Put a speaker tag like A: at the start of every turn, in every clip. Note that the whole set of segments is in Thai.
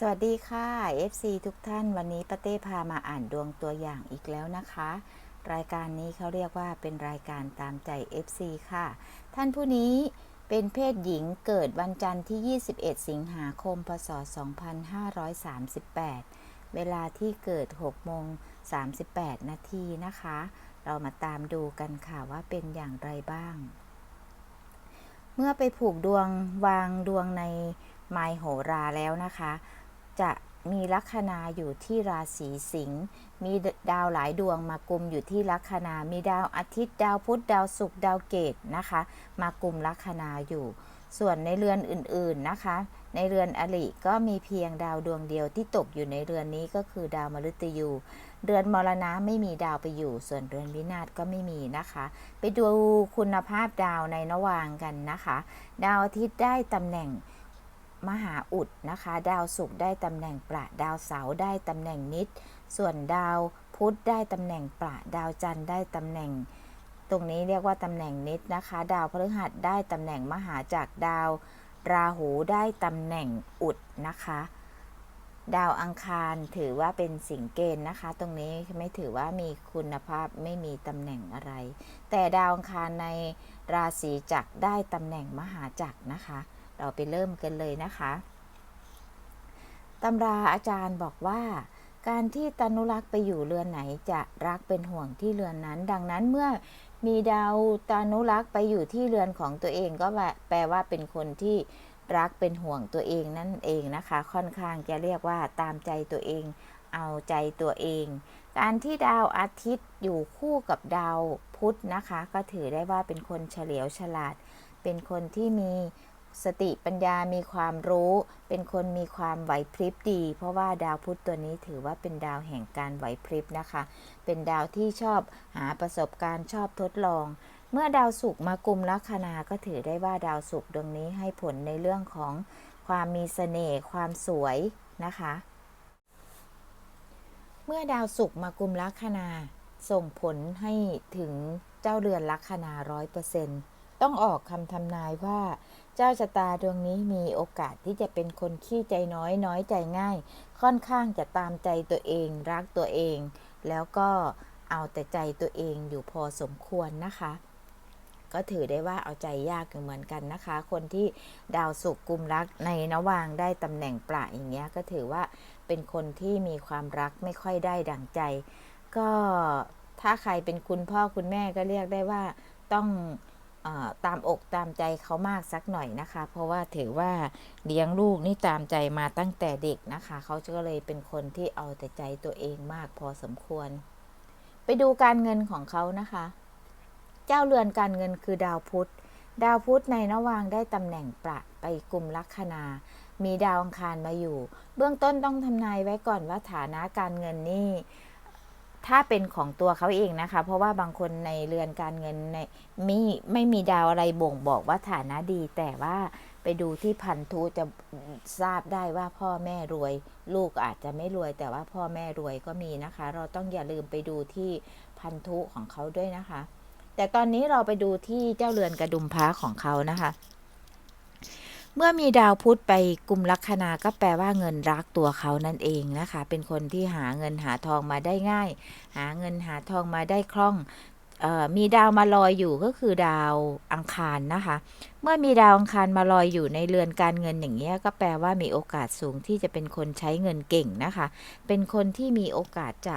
A: สวัสดีค่ะ FC ทุกท่านวันนี้ป้าเต้พามาอ่านดวงตัวอย่างอีกแล้วนะคะ รายการนี้เขาเรียกว่าเป็นรายการตามใจ FC ค่ะ ท่านผู้นี้เป็นเพศหญิงเกิดวันจันทร์ที่ 21 สิงหาคม พศ 2538 เวลาที่เกิด6โมง38 นาทีนะคะ เรามาตามดูกันค่ะว่าเป็นอย่างไรบ้าง เมื่อไปผูกดวงวางดวงในไมโหราแล้วนะคะ จะมีลัคนาอยู่ที่ราศีสิงห์ มีดาวหลายดวงมากลุ่มอยู่ที่ลัคนา มีดาวอาทิตย์ ดาวพุธ ดาวศุกร์ ดาวเกตนะคะ มากลุ่มลัคนาอยู่ ส่วนในเรือนอื่นๆนะคะ ในเรือนอริก็มีเพียงดาวดวงเดียวที่ตกอยู่ในเรือนนี้ก็คือดาวมฤตยู เรือนมรณะไม่มีดาวไปอยู่ ส่วนเรือนวินาศก็ไม่มีนะคะ ไปดูคุณภาพดาวในนวางกันนะคะ ดาวอาทิตย์ได้ตำแหน่ง มหาอุดนะคะ ดาวศุกร์ได้ตำแหน่งประดาวเสาร์ได้ตำแหน่งนิด ส่วนดาวพุธได้ตำแหน่งประดาวจันทร์ได้ตำแหน่ง ตรงนี้เรียกว่าตำแหน่งนิดนะคะ ดาวพฤหัสได้ตำแหน่งมหาจากรดาว ราหูได้ตำแหน่งอุดนะคะ ดาวอังคารถือว่าเป็นสิงเกณฑ์นะคะ ตรงนี้ไม่ถือว่ามีคุณภาพไม่มีตำแหน่งอะไร แต่ดาวอังคารในราศีจักรได้ตำแหน่งมหาจักรนะคะ เราไปเริ่มกันเลยนะคะตำราอาจารย์บอกว่า การที่ตนุรักษ์ไปอยู่เรือนไหนจะรักเป็นห่วงที่เรือนนั้น ดังนั้นเมื่อมีดาวตานุรักษ์ไปอยู่ที่เรือนของตัวเองก็แปลว่าเป็นคนที่รักเป็นห่วงตัวเองนั่นเองนะคะ ค่อนข้างจะเรียกว่าตามใจตัวเอง เอาใจตัวเอง การที่ดาวอาทิตย์อยู่คู่กับดาวพุธนะคะ ก็ถือได้ว่าเป็นคนเฉลียวฉลาด เป็นคนที่มี สติปัญญามีความรู้ เป็นคนมีความไหวพริบดี เพราะว่าดาวพุธตัวนี้ถือว่าเป็นดาวแห่งการไหวพริบนะคะ เป็นดาวที่ชอบหาประสบการณ์ชอบทดลอง เมื่อดาวศุกร์มากุมลัคนาก็ถือได้ว่าดาวศุกร์ดวงนี้ให้ผลในเรื่องของความมีเสน่ห์ความสวยนะคะ เมื่อดาวศุกร์มากุมลัคนาส่งผลให้ถึงเจ้าเรือนลัคนาร้อยเปอร์เซ็นต์ ต้องออกคำทำนายว่า เจ้าชะตาดวงนี้มีโอกาสที่จะเป็นคนขี้ใจน้อยน้อยใจง่าย ค่อนข้างจะตามใจตัวเอง รักตัวเอง แล้วก็เอาแต่ใจตัวเองอยู่พอสมควรนะคะ ก็ถือได้ว่าเอาใจยากเหมือนกันนะคะ คนที่ดาวสุกกุมรักในนวางได้ตำแหน่งประอย่างเงี้ยก็ถือว่าเป็นคนที่มีความรักไม่ค่อยได้ดั่งใจ ก็ถ้าใครเป็นคุณพ่อคุณแม่ก็เรียกได้ว่าต้อง ตามอกตามใจเขามากสักหน่อยนะคะ เพราะว่าถือว่าเลี้ยงลูกนี่ตามใจมาตั้งแต่เด็กนะคะ เขาก็เลยเป็นคนที่เอาแต่ใจตัวเองมากพอสมควร ไปดูการเงินของเขานะคะ เจ้าเรือนการเงินคือดาวพุธ ดาวพุธในนวางได้ตำแหน่งประไปกลุ่มลัคนามีดาวอังคารมาอยู่ เบื้องต้นต้องทำนายไว้ก่อนว่าฐานะการเงินนี่ ถ้าเป็นของตัวเขาเองนะคะ เพราะว่าบางคนในเรือนการเงินในมีไม่มีดาวอะไรบ่งบอกว่าฐานะดี แต่ว่าไปดูที่พันธุจะทราบได้ว่าพ่อแม่รวย ลูกอาจจะไม่รวย แต่ว่าพ่อแม่รวยก็มีนะคะ เราต้องอย่าลืมไปดูที่พันธุของเขาด้วยนะคะ แต่ตอนนี้เราไปดูที่เจ้าเรือนกระดุมพ้าของเขานะคะ เมื่อมีดาวพุธไปกุมลัคนาก็แปลว่าเงินรักตัวเขานั่นเองนะคะ เป็นคนที่หาเงินหาทองมาได้ง่าย หาเงินหาทองมาได้คล่องออมีดาวมาลอยอยู่ก็คือดาวอังคารนะคะ เมื่อมีดาวอังคารมาลอยอยู่ในเรือนการเงินอย่างเงี้ก็แปลว่ามีโอกาสสูงที่จะเป็นคนใช้เงินเก่งนะคะ เป็นคนที่มีโอกาสจะ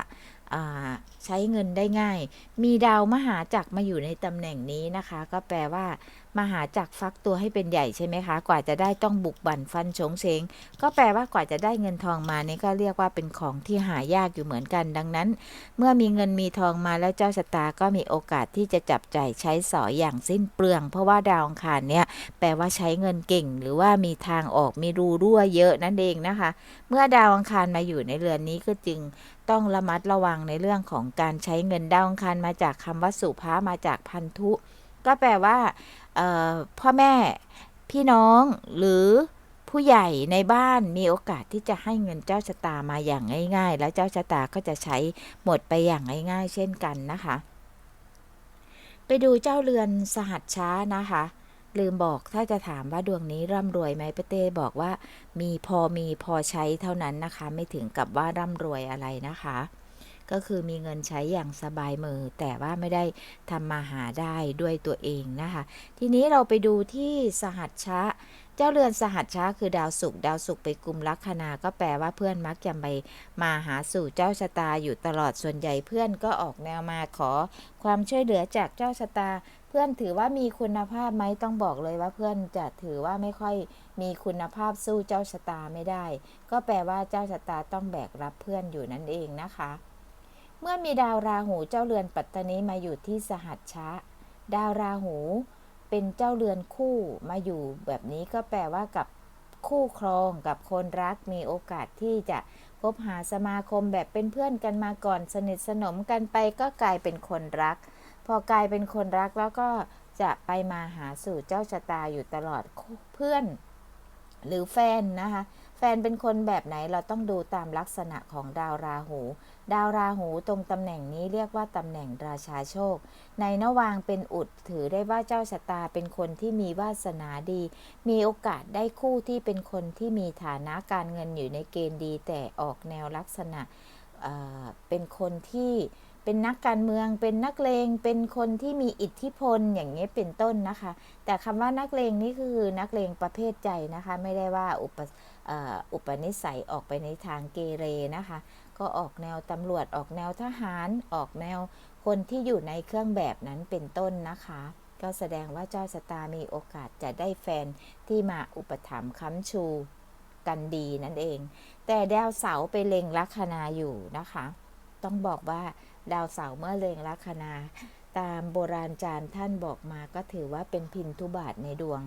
A: ใช้เงินได้ง่าย มีดาวมหาจักรมาอยู่ในตำแหน่งนี้นะคะ ก็แปลว่า มหาจักรฟักตัวให้เป็นใหญ่ใช่ไหมคะ กว่าจะได้ต้องบุกบั่นฟันชงเชงก็แปลว่ากว่าจะได้เงินทองมานี่ก็เรียกว่าเป็นของที่หายากอยู่เหมือนกัน ดังนั้น เมื่อมีเงินมีทองมาแล้วเจ้าชะตาก็มีโอกาสที่จะจับใจ่ายใช้สอยอย่างสิ้นเปลือง เพราะว่าดาวองคารเนี่ยแปลว่าใช้เงินเก่ง หรือว่ามีทางออกมีรูรั่วเยอะนั่นเองนะคะ เมื่อดาวองคารมาอยู่ในเรือนนี้ก็จึงต้องระมัดระวังในเรื่องของการใช้เงินดาวองคารมาจากคำว่าสุภามาจากพันธุ ก็แปลว่า พ่อแม่พี่น้องหรือผู้ใหญ่ในบ้านมีโอกาสที่จะให้เงินเจ้าชะตามาอย่างง่าย ๆ แล้วเจ้าชะตาก็จะใช้หมดไปอย่างง่าย ๆ เช่นกันนะคะ ไปดูเจ้าเรือนสหัสช้านะคะ ลืมบอกถ้าจะถามว่าดวงนี้ร่ำรวยไหมป้าเต้บอกว่า มีพอมีพอใช้เท่านั้นนะคะ ไม่ถึงกับว่าร่ำรวยอะไรนะคะ ก็คือมีเงินใช้อย่างสบายมือ แต่ว่าไม่ได้ทำมาหาได้ด้วยตัวเองนะคะ ทีนี้เราไปดูที่สหัชชะเจ้าเรือนสหัชชะคือดาวศุกร์ดาวศุกร์ไปกลุ่มลัคนา ก็แปลว่าเพื่อนมักจะไปมาหาสู่เจ้าชะตาอยู่ตลอดส่วนใหญ่เพื่อนก็ออกแนวมาขอ ความช่วยเหลือจากเจ้าชะตา เพื่อนถือว่ามีคุณภาพไหมต้องบอกเลยว่าเพื่อนจะถือว่าไม่ค่อยมีคุณภาพสู้เจ้าชะตาไม่ได้ ก็แปลว่าเจ้าชะตาต้องแบกรับเพื่อนอยู่นั่นเองนะคะ เมื่อมีดาวราหูเจ้าเรือนปัตตนีมาอยู่ที่สหัชชะ ดาวราหูเป็นเจ้าเรือนคู่มาอยู่แบบนี้ก็แปลว่ากับคู่ครองกับคนรักมีโอกาสที่จะคบหาสมาคมแบบเป็นเพื่อนกันมาก่อนสนิทสนมกันไปก็กลายเป็นคนรัก พอกลายเป็นคนรักแล้วก็จะไปมาหาสู่เจ้าชะตาอยู่ตลอดเพื่อน หรือแฟนนะคะ แฟนเป็นคนแบบไหนเราต้องดูตามลักษณะของดาวราหู ดาวราหูตรงตำแหน่งนี้เรียกว่าตำแหน่งราชาโชค ในนวางเป็นอุดถือได้ว่าเจ้าชะตาเป็นคนที่มีวาสนาดี มีโอกาสได้คู่ที่เป็นคนที่มีฐานะการเงินอยู่ในเกณฑ์ดี แต่ออกแนวลักษณะเเป็นคนที่เป็นนักการเมือง เป็นนักเลง เป็นคนที่มีอิทธิพลอย่างนี้ยเป็นต้นนะคะ แต่คำว่านักเลงนี่คือนักเลงประเภทใจนะคะ ไม่ได้ว่าอุป อุปนิสัยออกไปในทางเกเรนะคะ ก็ออกแนวตำรวจออกแนวทหารออกแนวคนที่อยู่ในเครื่องแบบนั้นเป็นต้นนะคะ ก็แสดงว่าเจ้าชะตามีโอกาสจะได้แฟนที่มาอุปถัมภ์ค้ำชูกันดีนั่นเอง แต่ดาวเสาไปเล็งลัคนาอยู่นะคะ ต้องบอกว่าดาวเสาเมื่อเล็งลัคนา ตามโบราณจารย์ท่านบอกมาก็ถือว่าเป็นพินทุบาทในดวง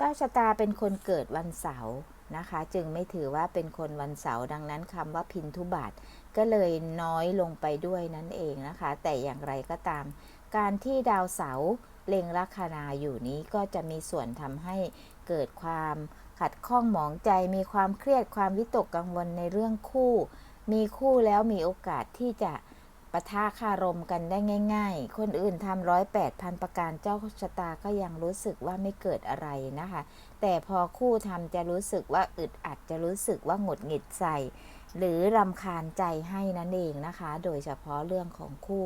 A: เจ้าชะตาเป็นคนเกิดวันเสาร์นะคะ จึงไม่ถือว่าเป็นคนวันเสาร์ดังนั้นคำว่าพินทุบาทก็เลยน้อยลงไปด้วยนั่นเองนะคะ แต่อย่างไรก็ตาม การที่ดาวเสาร์เล็งลัคนาอยู่นี้ก็จะมีส่วนทำให้เกิดความขัดข้องหมองใจมีความเครียดความวิตกกังวลในเรื่องคู่ มีคู่แล้วมีโอกาสที่จะ ปะทะคารมกันได้ง่าย ๆ คนอื่นทำร้อยแปดพันประการเจ้าชะตาก็ยังรู้สึกว่าไม่เกิดอะไรนะคะ แต่พอคู่ทำจะรู้สึกว่าอึดอัดจะรู้สึกว่าหงุดหงิดใส่ หรือรำคาญใจให้นั่นเองนะคะ โดยเฉพาะเรื่องของคู่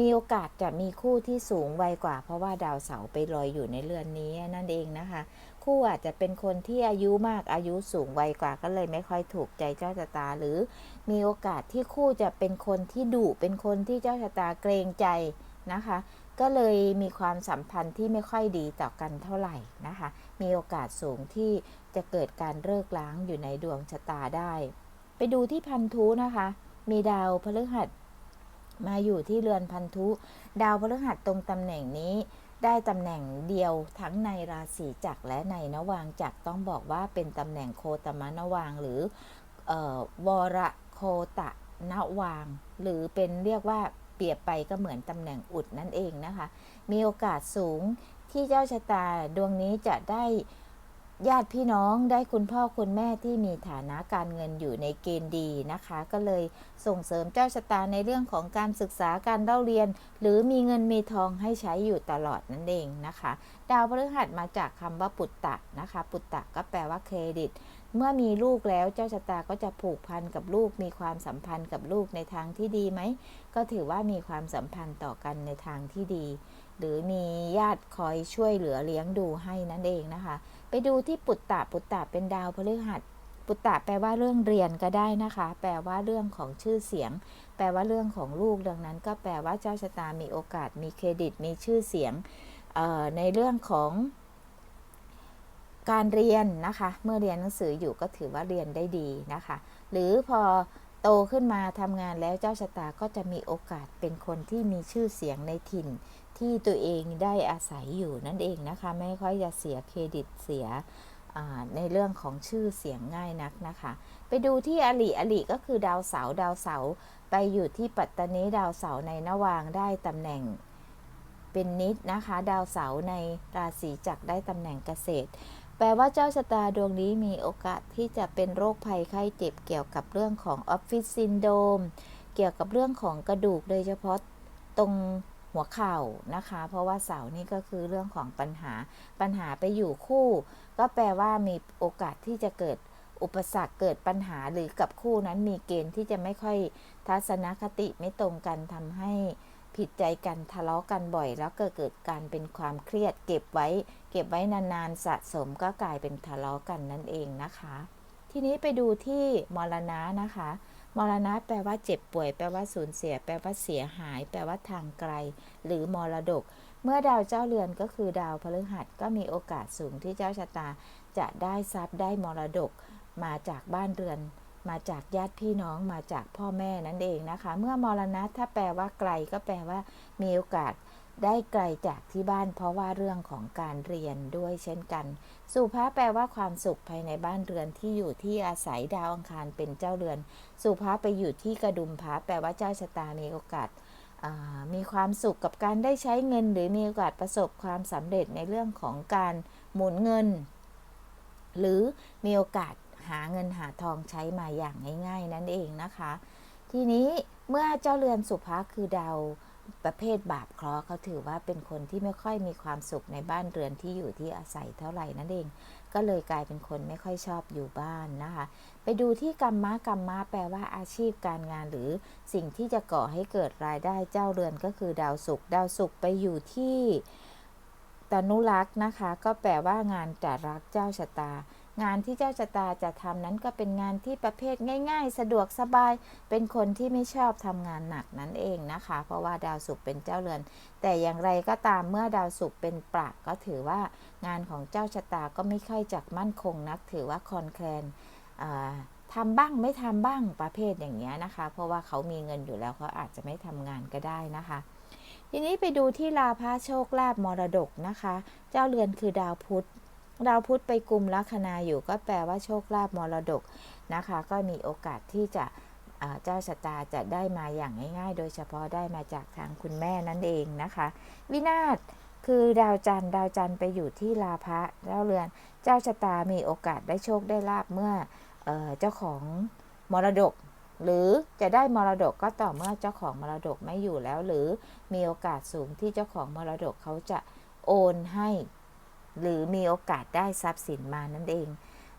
A: มีโอกาสจะมีคู่ที่สูงวัยกว่า เพราะว่าดาวเสาร์ไปลอยอยู่ในเรือนนี้นั่นเองนะคะ คู่อาจจะเป็นคนที่อายุมากอายุสูงวัยกว่าก็เลยไม่ค่อยถูกใจเจ้าชะตา หรือมีโอกาสที่คู่จะเป็นคนที่ดุเป็นคนที่เจ้าชะตาเกรงใจนะคะ ก็เลยมีความสัมพันธ์ที่ไม่ค่อยดีต่อกันเท่าไหร่นะคะ มีโอกาสสูงที่จะเกิดการเลิกล้างอยู่ในดวงชะตาได้ ไปดูที่พันธุนะคะ มีดาวพฤหัสมาอยู่ที่เรือนพันธุ ดาวพฤหัสตรงตำแหน่งนี้ ได้ตำแหน่งเดียวทั้งในราศีจักรและในนวางจักรต้องบอกว่าเป็นตำแหน่งโคตมนวางหรือเออวรโคตะนวาง หรือเป็นเรียกว่าเปรียบไปก็เหมือนตำแหน่งอุดนั่นเองนะคะ มีโอกาสสูงที่เจ้าชะตาดวงนี้จะได้ ญาติพี่น้องได้คุณพ่อคุณแม่ที่มีฐานะการเงินอยู่ในเกณฑ์ดีนะคะ ก็เลยส่งเสริมเจ้าชะตาในเรื่องของการศึกษาการเล่าเรียน หรือมีเงินมีทองให้ใช้อยู่ตลอดนั่นเองนะคะ ดาวพฤหัสมาจากคำว่าปุตตะนะคะ ปุตตะก็แปลว่าเครดิต เมื่อมีลูกแล้วเจ้าชะตาก็จะผูกพันกับลูก มีความสัมพันธ์กับลูกในทางที่ดีไหมก็ถือว่ามีความสัมพันธ์ต่อกันในทางที่ดี หรือมีญาติคอยช่วยเหลือเลี้ยงดูให้นั่นเองนะคะ ไปดูที่ปุตตะปุตตะเป็นดาวพฤหัส ปุตตะแปลว่าเรื่องเรียนก็ได้นะคะ แปลว่าเรื่องของชื่อเสียง แปลว่าเรื่องของลูกดังนั้น ก็แปลว่าเจ้าชะตามีโอกาส มีเครดิต มีชื่อเสียงในเรื่องของการเรียนนะคะ เมื่อเรียนหนังสืออยู่ก็ถือว่าเรียนได้ดีนะคะ หรือพอ โตขึ้นมาทำงานแล้วเจ้าชะตาก็จะมีโอกาสเป็นคนที่มีชื่อเสียงในถิ่น ที่ตัวเองได้อาศัยอยู่นั่นเองนะคะ ไม่ค่อยจะเสียเครดิตเสียในเรื่องของชื่อเสียงง่ายนักนะคะ ไปดูที่อลิอลิก็คือดาวเสาร์ดาวเสาร์ไปอยู่ที่ปัตตานีดาวเสาร์ในนวางได้ตำแหน่งเป็นนิดนะคะ ดาวเสาร์ในราศีจักรได้ตำแหน่งเกษตร แปลว่าเจ้าชะตาดวงนี้มีโอกาสที่จะเป็นโรคภัยไข้เจ็บเกี่ยวกับเรื่องของออฟฟิศซินโดมเกี่ยวกับเรื่องของกระดูกโดยเฉพาะตรงหัวเข่านะคะ เพราะว่าเสานี่ก็คือเรื่องของปัญหาปัญหาไปอยู่คู่ ก็แปลว่ามีโอกาสที่จะเกิดอุปสรรคเกิดปัญหาหรือกับคู่นั้นมีเกณฑ์ที่จะไม่ค่อยทัศนคติไม่ตรงกันทำให้ ผิดใจกันทะเลาะกันบ่อย แล้วก็เกิดการเป็นความเครียด เก็บไว้ เก็บไว้นานๆสะสมก็กลายเป็นทะเลาะกันนั่นเองนะคะ ทีนี้ไปดูที่มรณะนะคะมรณะแปลว่าเจ็บป่วย แปลว่าสูญเสีย แปลว่าเสียหาย แปลว่าทางไกล หรือมรดก เมื่อดาวเจ้าเรือนก็คือดาวพฤหัสก็มีโอกาสสูงที่เจ้าชะตา จะได้ทรัพย์ได้มรดก มาจากบ้านเรือน มาจากญาติพี่น้องมาจากพ่อแม่นั่นเองนะคะ เมื่อมรณะถ้าแปลว่าไกลก็แปลว่า มีโอกาสได้ไกลจากที่บ้าน เพราะว่าเรื่องของการเรียนด้วยเช่นกัน สุภาแปลว่าความสุขภายในบ้านเรือนที่อยู่ที่อาศัยดาวอังคารเป็นเจ้าเรือน สุภาไปอยู่ที่กระดุมพระแปลว่าเจ้าชะตามีโอกาสมีความสุขกับการได้ใช้เงิน หรือมีโอกาสประสบความสำเร็จในเรื่องของการหมุนเงิน หรือมีโอกาส หาเงินหาทองใช้มาอย่างง่าย ๆ นั่นเองนะคะ ทีนี้เมื่อเจ้าเรือนสุภาคือดาวประเภทบาปเคราะห์เขาถือว่าเป็นคนที่ไม่ค่อยมีความสุขในบ้านเรือนที่อยู่ที่อาศัยเท่าไหร่นั่นเอง ก็เลยกลายเป็นคนไม่ค่อยชอบอยู่บ้านนะคะ ไปดูที่กรรมะกรรมะแปลว่าอาชีพการงานหรือสิ่งที่จะก่อให้เกิดรายได้เจ้าเรือนก็คือดาวศุกร์ดาวศุกร์ไปอยู่ที่ตนุรักษ์นะคะ ก็แปลว่างานจะรักเจ้าชะตา งานที่เจ้าชะตาจะทำนั้นก็เป็นงานที่ประเภทง่าย ๆ สะดวกสบาย เป็นคนที่ไม่ชอบทำงานหนักนั่นเองนะคะ เพราะว่าดาวศุกร์เป็นเจ้าเรือน แต่อย่างไรก็ตามเมื่อดาวศุกร์เป็นปรักก็ถือว่างานของเจ้าชะตาก็ไม่ค่อยจักมั่นคงนัก ถือว่าคอนแคลนทำบ้างไม่ทำบ้างประเภทอย่างเงี้ยนะคะ เพราะว่าเขามีเงินอยู่แล้วเขาอาจจะไม่ทำงานก็ได้นะคะทีนี้ไปดูที่ลาภะโชคลาภมรดกนะคะ เจ้าเรือนคือดาวพุธ ดาวพุธไปกลุ่มลัคนาอยู่ก็แปลว่าโชคลาภมรดกนะคะ ก็มีโอกาสที่จะเจ้าชะตาจะได้มาอย่างง่าย ๆ โดยเฉพาะได้มาจากทางคุณแม่นั่นเองนะคะ วินาศคือดาวจันทร์ดาวจันทร์ไปอยู่ที่ลาภะเจ้าเรือน เจ้าชะตามีโอกาสได้โชคได้ลาบเมื่อเอเจ้าของมรดก หรือจะได้มรดกก็ต่อเมื่อเจ้าของมรดกไม่อยู่แล้ว หรือมีโอกาสสูงที่เจ้าของมรดกเขาจะโอนให้ หรือมีโอกาสได้ทรัพย์สินมานั่นเอง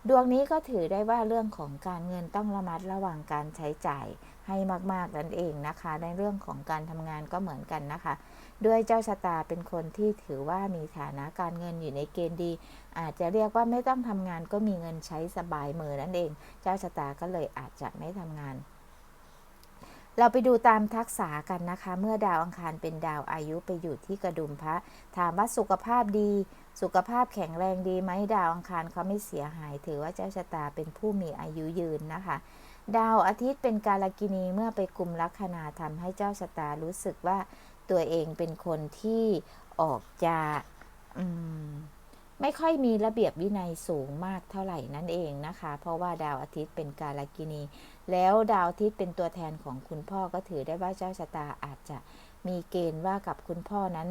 A: ดวงนี้ก็ถือได้ว่าเรื่องของการเงินต้องระมัดระวังการใช้จ่ายให้มากๆนั่นเองนะคะ ในเรื่องของการทำงานก็เหมือนกันนะคะ ด้วยเจ้าชะตาเป็นคนที่ถือว่ามีฐานะการเงินอยู่ในเกณฑ์ดี อาจจะเรียกว่าไม่ต้องทำงานก็มีเงินใช้สบายมือนั่นเอง เจ้าชะตาก็เลยอาจจะไม่ทำงานเราไปดูตามทักษะกันนะคะ เมื่อดาวอังคารเป็นดาวอายุไปอยู่ที่กระดุมพระ ถามว่าสุขภาพดี สุขภาพแข็งแรงดีไหมดาวอังคารเขาไม่เสียหาย ถือว่าเจ้าชะตาเป็นผู้มีอายุยืนนะคะ ดาวอาทิตย์เป็นกาลกินีเมื่อไปกลุ่มลัคนาทำให้เจ้าชะตารู้สึกว่าตัวเองเป็นคนที่ออกจะไม่ค่อยมีระเบียบวินัยสูงมากเท่าไหร่นั่นเองนะคะ เพราะว่าดาวอาทิตย์เป็นกาลกินี แล้วดาวอาทิตย์เป็นตัวแทนของคุณพ่อก็ถือได้ว่าเจ้าชะตาอาจจะมีเกณฑ์ว่ากับคุณพ่อนั้น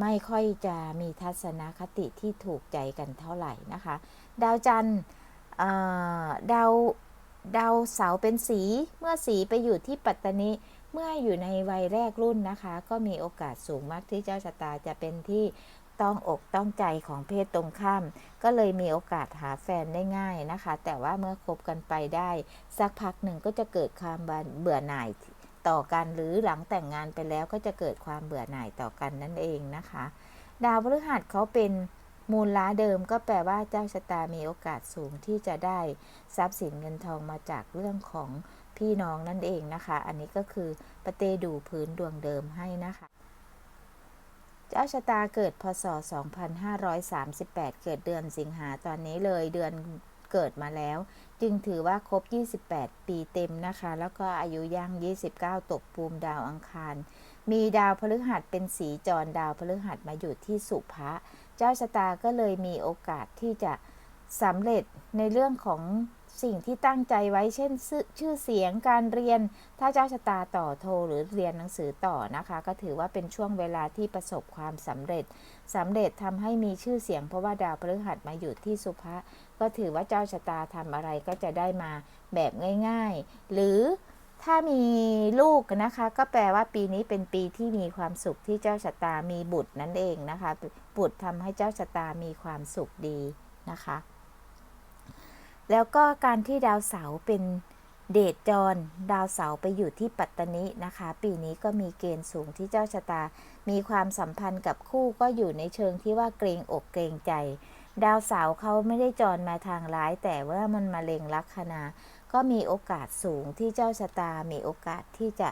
A: ไม่ค่อยจะมีทัศนคติที่ถูกใจกันเท่าไหร่นะคะ ดาวจันทร์ดาวดาวเสาเป็นสีเมื่อสีไปอยู่ที่ปัตตานีเมื่ออยู่ในวัยแรกรุ่นนะคะ ก็มีโอกาสสูงมากที่เจ้าชะตาจะเป็นที่ต้องอกต้องใจของเพศตรงข้าม ก็เลยมีโอกาสหาแฟนได้ง่ายนะคะ แต่ว่าเมื่อคบกันไปได้ สักพักหนึ่งก็จะเกิดความเบื่อหน่าย ต่อกันหรือหลังแต่งงานไปแล้วก็จะเกิดความเบื่อหน่ายต่อกันนั่นเองนะคะ ดาวพฤหัสเขาเป็นมูลล้าเดิมก็แปลว่าเจ้าชะตามีโอกาสสูงที่จะได้ทรัพย์สินเงินทองมาจากเรื่องของพี่น้องนั่นเองนะคะ อันนี้ก็คือปเตดูพื้นดวงเดิมให้นะคะ เจ้าชะตาเกิดพศ 2538 เกิดเดือนสิงหาตอนนี้เลยเดือน เกิดมาแล้ว จึงถือว่าครบ 28 ปีเต็มนะคะ แล้วก็อายุย่าง 29 ตกภูมิดาวอังคาร มีดาวพฤหัสเป็นสีจรดาวพฤหัสมาอยู่ที่สุภะเจ้าชะตาก็เลยมีโอกาสที่จะสำเร็จในเรื่องของ สิ่งที่ตั้งใจไว้เช่นชื่อเสียงการเรียน ถ้าเจ้าชะตาต่อโทหรือเรียนหนังสือต่อนะคะ ก็ถือว่าเป็นช่วงเวลาที่ประสบความสำเร็จสำเร็จทำให้มีชื่อเสียงเพราะว่าดาวพฤหัสมาอยู่ที่สุภะก็ถือว่าเจ้าชะตาทำอะไรก็จะได้มาแบบง่าย ๆ หรือถ้ามีลูกนะคะ ก็แปลว่าปีนี้เป็นปีที่มีความสุขที่เจ้าชะตามีบุตรนั่นเองนะคะ บุตรทำให้เจ้าชะตามีความสุขดีนะคะ แล้วก็การที่ดาวเสาร์เป็นเดชจร ดาวเสาร์ไปอยู่ที่ปัตตนินะคะ ปีนี้ก็มีเกณฑ์สูงที่เจ้าชะตา มีความสัมพันธ์กับคู่ก็อยู่ในเชิงที่ว่าเกรงอกเกรงใจ ดาวเสาร์เขาไม่ได้จรมาทางร้าย แต่ว่ามันมาเล็งลัคนา ก็มีโอกาสสูงที่เจ้าชะตา มีโอกาสที่จะ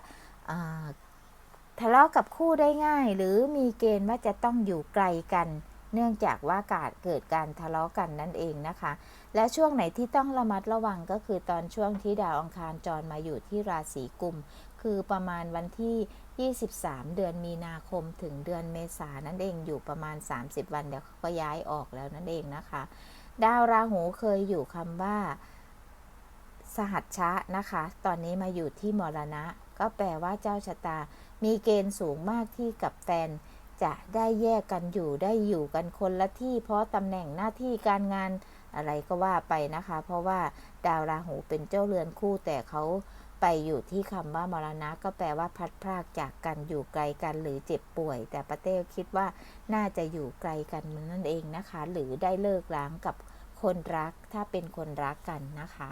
A: ทะเลาะกับคู่ได้ง่าย หรือมีเกณฑ์ว่าจะต้องอยู่ไกลกัน เนื่องจากว่าการเกิดการทะเลาะกันนั่นเองนะคะ และช่วงไหนที่ต้องระมัดระวังก็คือตอนช่วงที่ดาวอังคารจรมาอยู่ที่ราศีกุม คือประมาณวันที่ 23 เดือนมีนาคมถึงเดือนเมษานั่นเองอยู่ประมาณ 30 วันเดี๋ยวเขาก็ย้ายออกแล้วนั่นเองนะคะ ดาวราหูเคยอยู่คำว่า สหัชชะนะคะ ตอนนี้มาอยู่ที่มรณะ ก็แปลว่าเจ้าชะตา มีเกณฑ์สูงมากที่กับแฟน จะได้แยกกันอยู่ได้อยู่กันคนละที่ เพราะตำแหน่งหน้าที่การงานอะไรก็ว่าไปนะคะ เพราะว่าดาวราหูเป็นเจ้าเรือนคู่แต่เขาไปอยู่ที่คำว่ามรณะก็แปลว่าพัดพรากจากกันอยู่ไกลกันหรือเจ็บป่วย แต่ประเต้คิดว่าน่าจะอยู่ไกลกันนั่นเองนะคะ หรือได้เลิกล้างกับคนรักถ้าเป็นคนรักกันนะคะ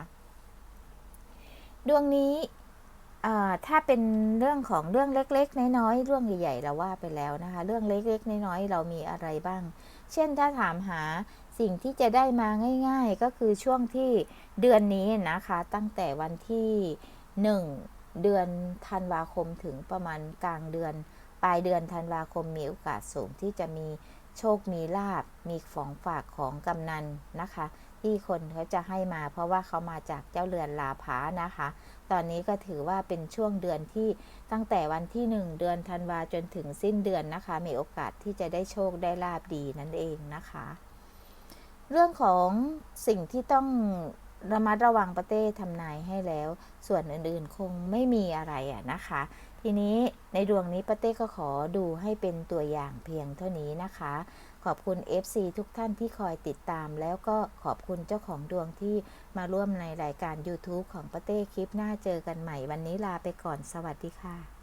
A: ดวงนี้ ถ้าเป็นเรื่องของเรื่องเล็ก ๆ น้อยๆเรื่องใหญ่ๆเราว่าไปแล้วนะคะ เรื่องเล็กๆ น้อยๆเรามีอะไรบ้าง เช่นถ้าถามหาสิ่งที่จะได้มาง่าย ๆ ก็คือช่วงที่เดือนนี้นะคะ ตั้งแต่วันที่ 1 เดือนธันวาคมถึงประมาณกลางเดือน ปลายเดือนธันวาคมมีโอกาสสูงที่จะมีโชคมีลาบมีของฝากของกำนันนะคะ ที่คนเขาจะให้มา เพราะว่าเขามาจากเจ้าเรือนลาภานะคะ ตอนนี้ก็ถือว่าเป็นช่วงเดือนที่ตั้งแต่วันที่ 1 เดือนธันวาจนถึงสิ้นเดือนนะคะ มีโอกาสที่จะได้โชคได้ลาบดีนั่นเองนะคะ เรื่องของสิ่งที่ต้องระมัดระวังประเต้ทำนายให้แล้ว ส่วนอื่นๆคงไม่มีอะไรอะนะคะ ทีนี้ในดวงนี้ป้าเต้ก็ขอดูให้เป็นตัวอย่างเพียงเท่านี้นะคะ ขอบคุณ FC ทุกท่านที่คอยติดตาม แล้วก็ขอบคุณเจ้าของดวงที่มาร่วมในรายการ YouTube ของป้าเต้คลิปหน้าเจอกันใหม่วันนี้ลาไปก่อนสวัสดีค่ะ